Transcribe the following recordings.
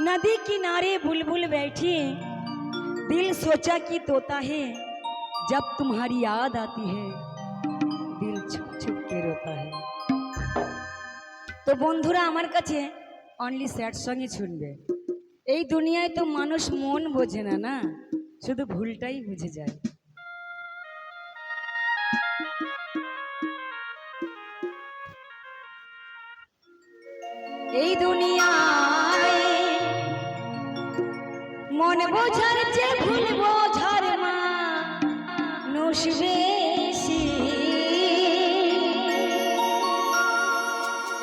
नदी किनारे बुलबुल बैठी दिल सोचा कि तोता है जब तुम्हारी याद आती है দিল ছুপ ছুপ কে রোতা है তো বন্ধুরা আমার কাছে অনলি স্যাড সঙ্গে শুনবে এই দুনিয়ায় তো মানুষ মন বোঝে না না শুধু ভুলটাই বুঝে যায় এই দুনিয়ায় বোঝার যে ভুল বোঝার মা, নুষ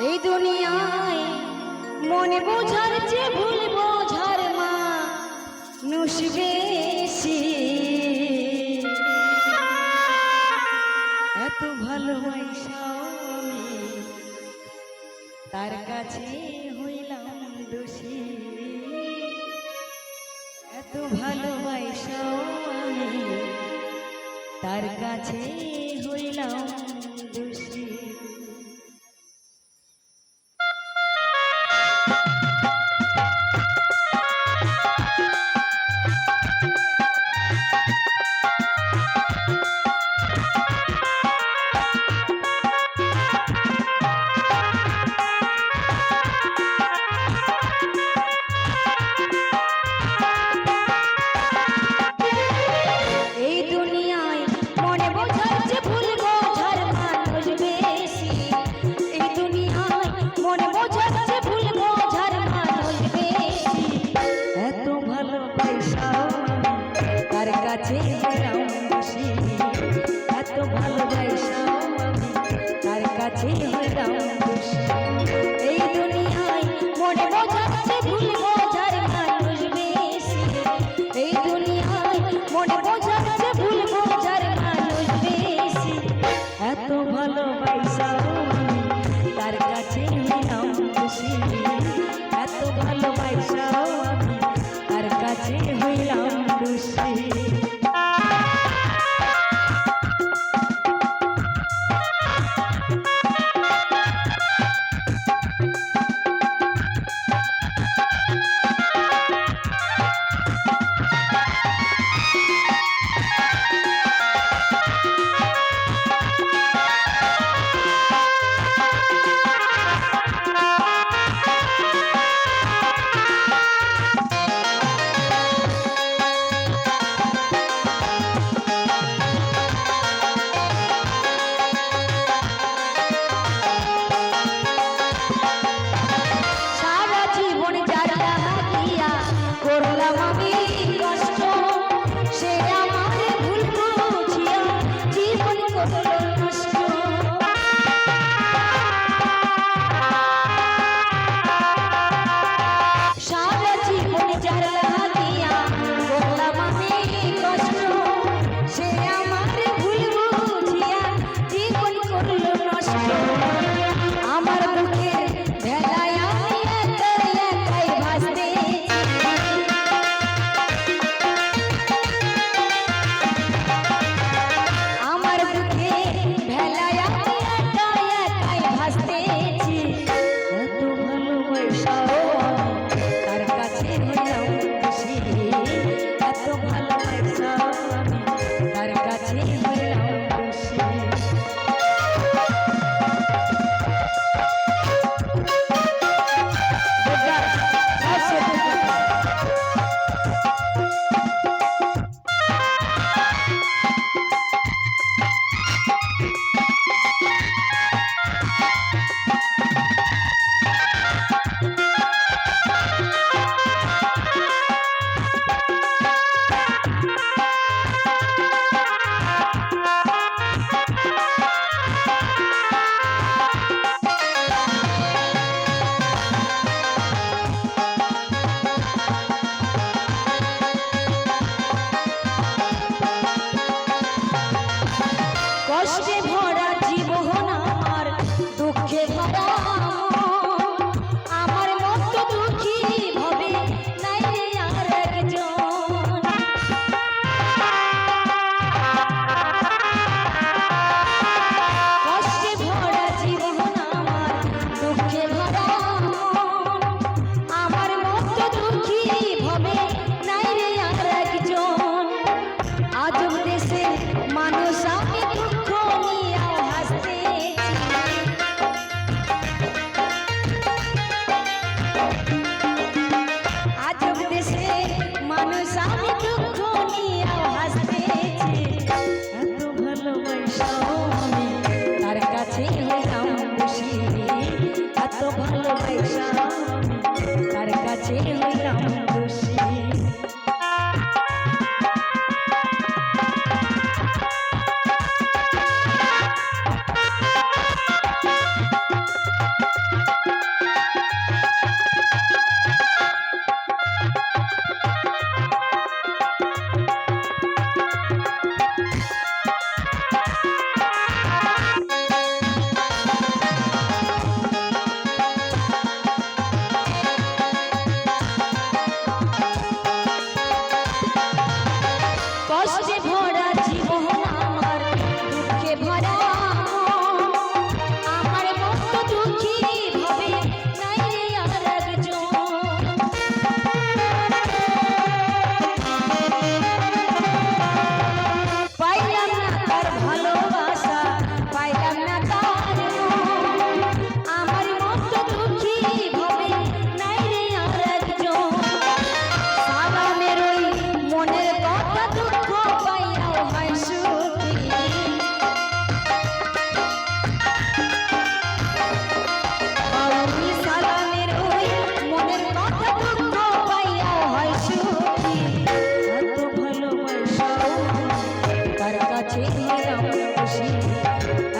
এই দুনিয়ায় মন বোঝার যে ভুল বোঝার মা, নুষ এত ভালোবাসাও আমি তার কাছে এত ভালোবাসো আমি তার কাছে হইলাম।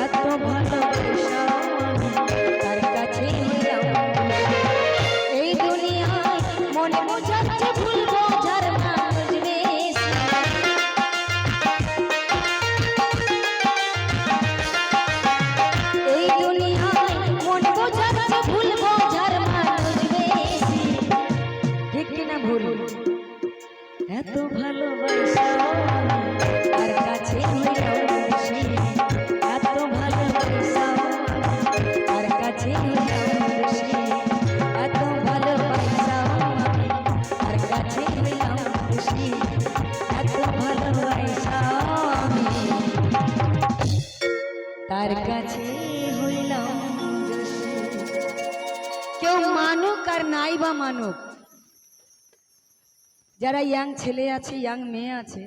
এত ভালোবাসা। আর নাই বা মানব। যারা ইয়াং ছেলে আছে ইয়াং মেয়ে আছে